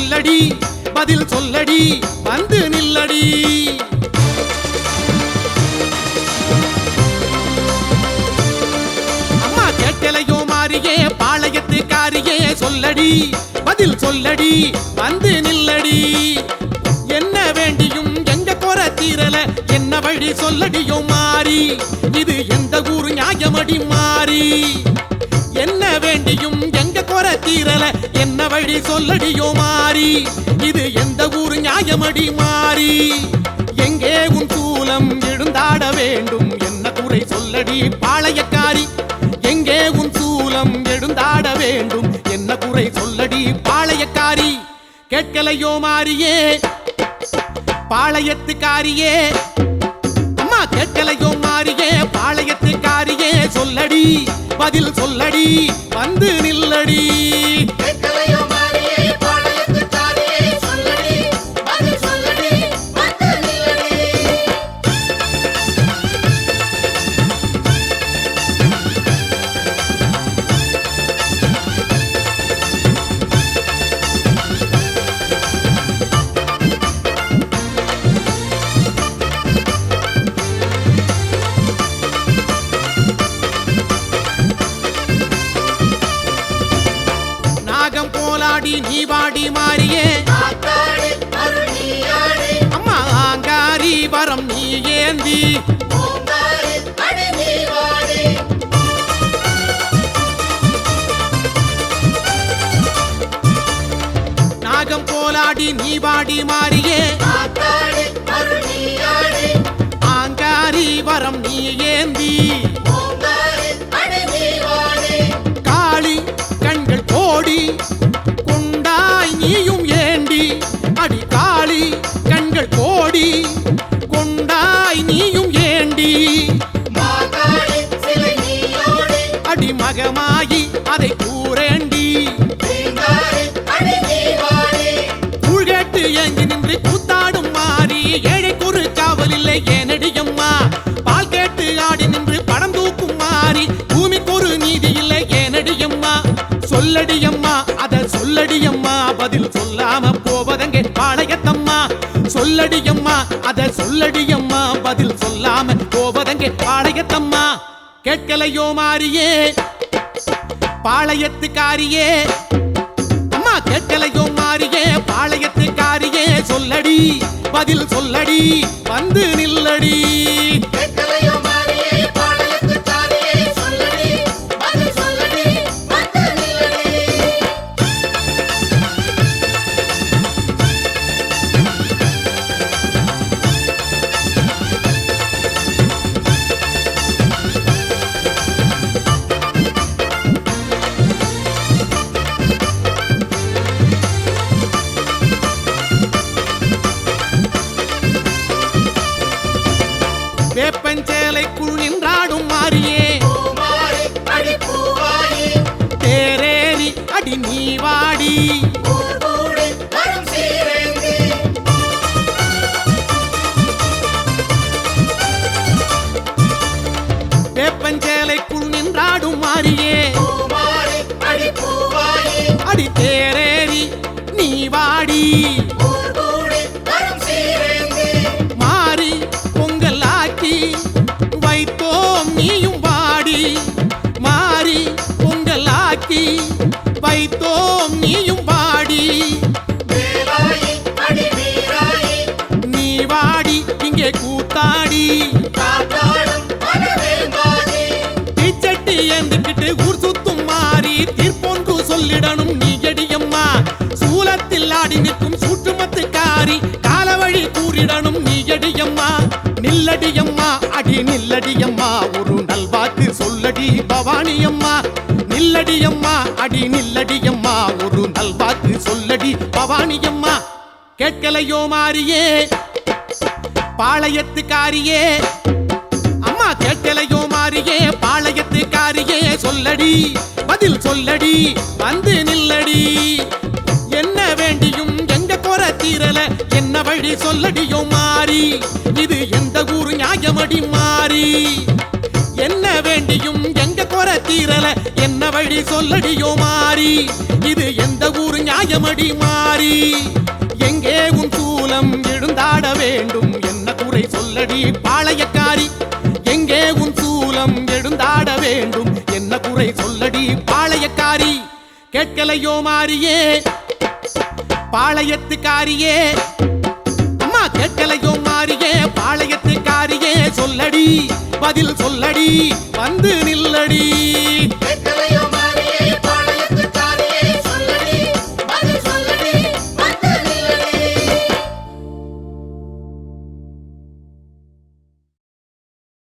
சொல்லடி பதில் சொல்லடி வந்து நில்லடி. அம்மா கேட்டலையோ மாறியே பாளையத்துக்காரியே சொல்லடி பதில் சொல்லடி வந்து நில்லடி. என்ன வேண்டியும் எங்க குறை தீரல என்ன வழி சொல்லடியோ மாறி இது எந்த ஊர் நியாயமடி மாறி. தீரல. என்ன வழி சொல்லடியோ மாறி. இது எந்த ஊர் நியாயமடி மாறி. எங்கே உன் சூலம் எழுந்தாட வேண்டும்? என்ன குறை சொல்லடி பாளையக்காரி. எங்கே உன் சூலம் எழுந்தாட வேண்டும்? என்ன குறை சொல்லடி பாளையக்காரி. கேட்கலையோ மாறியே. பாளையத்துக்காரியே. அம்மா கேட்கலையோ மாறியே. பாளையத்துக்காரியே. சொல்லடி பதில் சொல்லடி வந்து நில்லடி. வாடி நாகம் போலாடி நீ வாடி மாறியே. ஆங்காரி வரம் நீ ஏந்தி. உள்கேட்டு ஏங்கி நின்று கூத்தாடும் மாறி. ஏழை குறு காவல் இல்லை ஏனடியம்மா பால் கேட்டு ஆடி நின்று படம் தூக்கும் மாறி. பூமிக்கு ஒரு நீதி இல்லை ஏனடியம்மா சொல்லடியம்மா அத சொல்லடியம்மா பதில் சொல்லாம போவதங்கே பாளையத்தம்மா. சொல்லடியம்மா அத சொல்லடியம்மா பதில் சொல்லாம போவதங்கே பாளையத்தம்மா. கேட்கலையோ மாறியே. பாளையத்துக்காரியே. அம்மா கேட்கலையோ மாறியே. பாளைய பாளையத்துக்காரியே சொல்லடி பதில் சொல்லடி வந்து சீரேந்தி மாறி பொங்கல் ஆக்கி வைத்தோம் நீயும் வாடி மாறி பொங்கல் ஆக்கி வைத்தோம் நீயும் வாடி நீ வாடி இங்கே கூத்தாடி. தீச்சட்டி ஏந்துக்கிட்டு ஊர் சுத்தும் மாறி தீர்ப்பொன்று சொல்லிடணும் நீ. ஆடி நிற்கும் சூற்றுமத்துக்காரி காலவழி கூறிடணும் நீ அடியம்மா. நில்லடியம்மா அடி நில்லடியம்மா ஒரு நல்வாக்கு சொல்லடி பவானியம்மா. நில்லடியம்மா அடி நில்லடியம்மா ஒரு நல்வாக்கு சொல்லடி பவானியம்மா. கேட்கலையோ மாறியே பாளையத்துக்காரியே. அம்மா கேட்கலையோ மாறியே பாளையத்துக்காரியே சொல்லடி பதில் சொல்லடி வந்து நில்லடி. வழி சொல்லடியோ மாறி இது எந்த ஊர் நியாயமடி மாறி? என்ன வேண்டியும் எங்க குறை தீரல என்ன வழி சொல்லடியோ மாறி இது எந்த ஊர் நியாயமடி மாறி? எங்கே உன் சூலம் எழுந்தாட வேண்டும் என்ன குறை சொல்லடி பாளையக்காரி? எங்கே உன் சூலம் எழுந்தாட வேண்டும் என்ன குறை சொல்லடி பாளையக்காரி? கேட்கலையோ மாறியே பாளையத்துக்காரியே கேட்கலையோ மாறியே பாளையத்து காரியே சொல்லடி பதில் சொல்லடி வந்து நில்லடி.